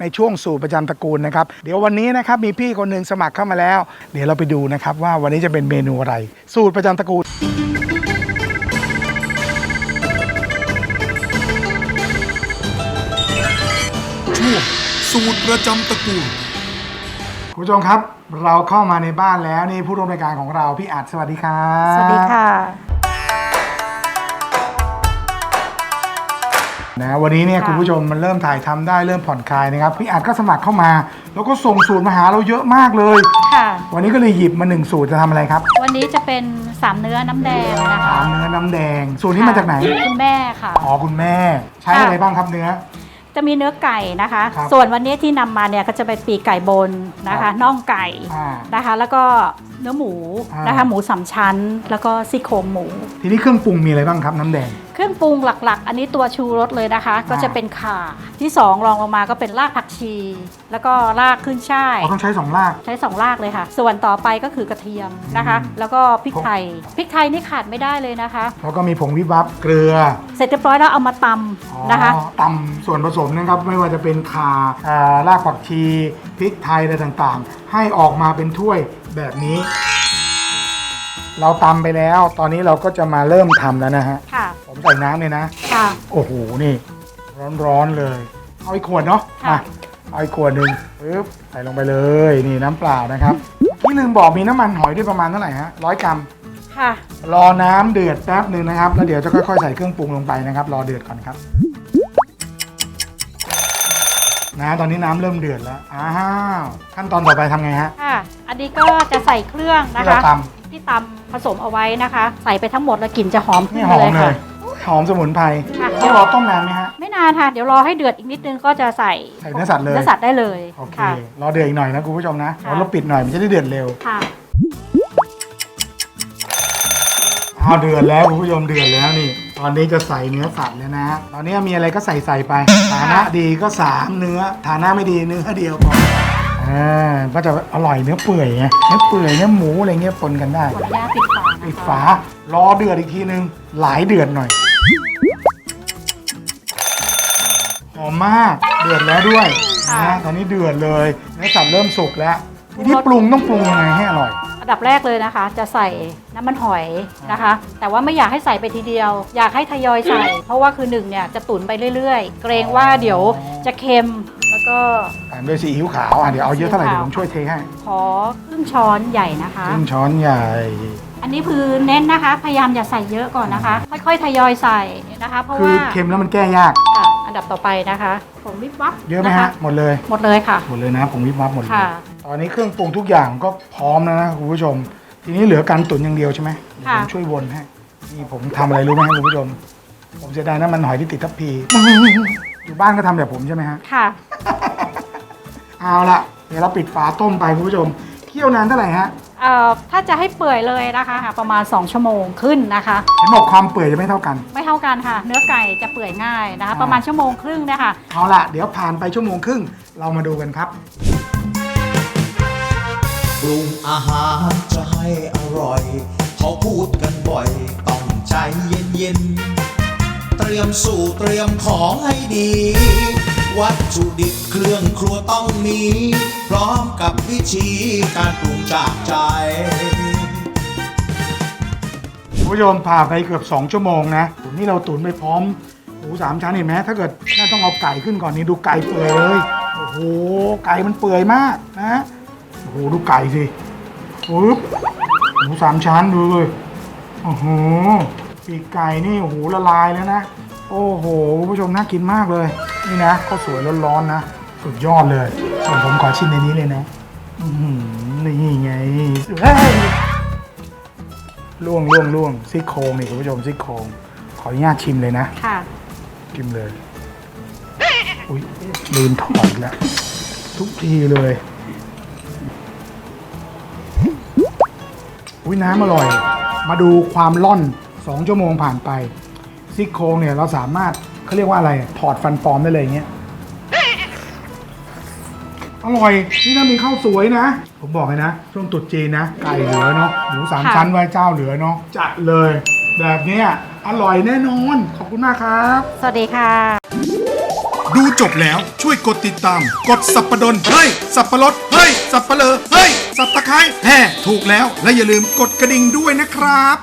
ในช่วงสูตรประจำตระกูลนะครับ เดี๋ยววันนี้นะครับมีพี่คนหนึ่งสมัครเข้ามาแล้ว เดี๋ยวเราไปดูนะครับว่าวันนี้จะเป็นเมนูอะไร สูตรประจำตระกูลช่วงสูตรประจำตระกูลคุณผู้ชมครับ เราเข้ามาในบ้านแล้วนี่ผู้ร่วมรายการของเราพี่อัดสวัสดีครับ สวัสดีค่ะ นะวันนี้เนี่ยค่ะคุณผู้ชมมันเริ่มถ่ายทำได้เริ่มผ่อนคลายนะครับพี่อัดก็สมัครเข้ามา แล้วก็ส่งสูตรมาหาเราเยอะมากเลยค่ะ วันนี้ก็เลยหยิบมาหนึ่งสูตรจะทำอะไรครับ วันนี้จะเป็นสามเนื้อน้ำแดงนะคะน้ำเนื้อน้ำแดง สูตรนี้มาจากไหนคุณแม่ค่ะอ๋อคุณแม่ ใช้ค่ะอะไรบ้างครับเนื้อ จะมีเนื้อไก่นะคะครับส่วนวันนี้ที่นำมาเนี่ยก็จะเป็นปีกไก่บนนะครัคะบน่องไก่อ่านะคะ แล้วก็เนื้อหมูอ่านนะคะหมูสามชั้น แล้วก็ซี่โครงหมู ทีนี้เครื่องปรุงมีอะไรบ้างครับน้ำแดง เครื่องปรุงหลักๆ อันนี้ตัวชูรสเลยนะคะ ก็จะเป็นข่าที่สองรองลงมาก็เป็นรากผักชี แล้วก็รากขึ้นช่ายเราต้องใช้สองราก ใช้สองรากเลยค่ะ ส่วนต่อไปก็คือกระเทียมนะคะอืมแล้วก็พริกไทยพริกไทยนี่ขาดไม่ได้เลยนะคะ แล้วก็มีผงวิบวับเกลือ เสร็จเรียบร้อยแล้วเอามาตอ๋อำนะคะตำส่วนผสมนะครับไม่ว่าจะเป็นข่าอ่ารากผักชีพริกไทยอะไรต่างๆ ให้ออกมาเป็นถ้วยแบบนี้เราตำไปแล้ว ตอนนี้เราก็จะมาเริ่มทำแล้วนะฮะ ค่ะ ผมใส่น้ำเลยนะ ค่ะ โอ้โห นี่ ร้อนๆเลย เอาอีกขวดเนาะค่ะอะเอาอีกขวดหนึ่งปึ๊บใส่ลงไปเลย นี่น้ำเปล่านะครับที่ลืมบอกมีน้ำมันหอยด้วยประมาณเท่าไหร่ฮะร้อยกรัม ค่ะ รอน้ำเดือดแป๊บหนึ่งนะครับ แล้วเดี๋ยวจะค่อยๆใส่เครื่องปรุงลงไปนะครับ รอเดือดก่อนครับนะตอนนี้น้ำเริ่มเดือดแล้วอ้าวขั้นตอนต่อไปทำไงฮะค่ะ อันนี้ก็จะใส่เครื่องนะที่เราคะ ตที่ตำผสมเอาไว้นะคะ ใส่ไปทั้งหมดแล้วกลิ่นจะหอมำขึ้นี่นหอเลมยเลค่ะย หอมสมุนไพรค่ะ ต้องรอต้มนานไหมฮะ ไม่นานค่ะ เดี๋ยวรอให้เดือดอีกนิดนึงก็จะใส่ใส่เนื้อสัตว์เลย เนื้อสัตว์ได้เลยโอเค ค่ะ รอเดือดอีกหน่อยนะคุณผู้ชมนะค่ะเราปิดหน่อยมันจะได้เดือดเร็วค่ะอ้าวเดือดแล้วคุณผู้ชมเดือดแล้วนี่ ตอนนี้จะใส่เนื้อสัตว์แล้วนะฮะตอนนี้มีอะไรก็ใส่ใส่ไป ฐานะดีก็สามเนื้อ ฐานะไม่ดีเนื้อเดียวพออ่าก็จะอร่อยเนื้อเปื่อยไงเนื้อเปื่อยเนื้อหมูอะไรเงี้ยปนกันได้ ขออนุญาตปิดฝานะคะปิดฝารอเดือดอีกทีนึงหลายเดือดหน่อย มมาก เดือดแล้วด้วยนะตอนนี้เดือดเลยเนื้อสัตว์เริ่มสุกแล้วทีนี้ปรุงต้องปรุงยังไงให้อร่อย อันดับแรกเลยนะคะ จะใส่น้ำมันหอยนะคะ แต่ว่าไม่อยากให้ใส่ไปทีเดียว อยากให้ทยอยใส่ เพราะว่าคือหนึ่งเนี่ยจะตุ๋นไปเรื่อยๆ เกรงว่าเดี๋ยวจะเค็มแล้วก็ ตามด้วยซีอิ๊วขาวอะเดี๋ยวเอาเยอะเท่าไหร่เดี๋ยวผมช่วยเทให้ขขอครึ่งช้อนใหญ่นะคะ ครึ่งช้อนใหญ่อันนี้คือเน้นนะคะ พยายามอย่าใส่เยอะก่อนนะคะ ค่อยๆทยอยใส่นะคะ เพราะคือว่าเค็มแล้วมันแก้ยาก ค่ะอัน ดับต่อไปนะคะผงวิบวับเยอะไหมนคฮะหมดเลย หมดเลยค่ะ หมดเลยนะผมวิบวับหมดเลยค่ะ ตอนนี้เครื่องปรุงทุกอย่างก็พร้อมแล้วนะคุณผู้ชม ทีนี้เหลือการตุ๋นอย่างเดียวใช่ไหมเดี๋ยวผมค่ะช่วยวนให้นี่ผมทำอะไรรู้ไหมครับคุณผู้ชม ผมเสียดายน้ำมันหอยที่ติดทัพพี อยู่บ้านก็ทำแบบผมใช่ไหมฮะ ค่ะ เอาละเดี๋ยวเราปิดฝาต้มไปคุณผู้ชมเคี่ยวนานเท่าไหร่ฮะเอ่อถ้าจะให้เปื่อยเลยนะคะ ประมาณ 2 ชั่วโมงขึ้นนะคะ เห็นบอกความเปื่อยจะไม่เท่ากัน ไม่เท่า กันค่ะ เนื้อไก่จะเปื่อยง่ายนะคะอ่าประมาณชั่วโมงครึ่งเนะคะเอาละเดี๋ยวผ่านไปชั่วโมงครึ่ง เรามาดูกันครับ ปรุงอาหารจะให้อร่อย เขาพูดกันบ่อยต้องใจเย็นๆ เตรียมสูตรเตรียมของให้ดี วัตถุดิบเครื่องครัวต้องมี พร้อมกับวิธีการปรุงจากใจ คุณผู้ชมผ่าไปเกือบ 2 ชั่วโมงนะนี่เราตุ๋นไปพร้อมหมูสามชั้นเห็นไหมถ้าเกิดน่าต้องเอาไก่ขึ้นก่อนนี่ดูไก่เปื่อยเลยโอ้โหไก่มันเปื่อยมากนะโอ้โหดูไก่สิปึ๊บหมูสามชั้นดูเลยโอ้โหปีกไก่นี่โอ้โหละลายแล้วนะ โอ้โหคุณผู้ชมน่ากินมากเลย นี่นะข้าวสวยร้อนๆนะสุดยอดเลยส่วนผมขอชิมในนี้เลยนะอือหือนี่ไงเฮ้ย ล่วงล่วงล่วงซี่โครงนี่คุณผู้ชมซี่โครงขออนุญาตชิมเลยนะค่ะ ชิมเลยอุ้ยลืมถอดอีกแล้ว ทุกทีเลยอุ้ยน้ำอร่อย มาดูความล่อนสองชั่วโมงผ่านไปซี่โครงเนี่ยเราสามารถเขาเรียกว่าอะไรถอดฟันปลอมได้เลยอย่างเงี้ย อร่อย นี่ถ้ามีข้าวสวยนะ ผมบอกเลยนะ ช่วงตรุษจีนนะ ไก่เหลือเนาะ หมูสามค่ะ ชั้นไหว้เจ้าเหลือเนาะ จัดเลย แบบเนี้ยอร่อยแน่นอน ขอบคุณมากครับ สวัสดีค่ะ ดูจบแล้วช่วยกดติดตาม กดสับประดนเฮ้ย สับประรดเฮ้ย สับปะเลอเฮ้ย สับตะไคร้แห่ถูกแล้วและอย่าลืมกดกระดิ่งด้วยนะครับ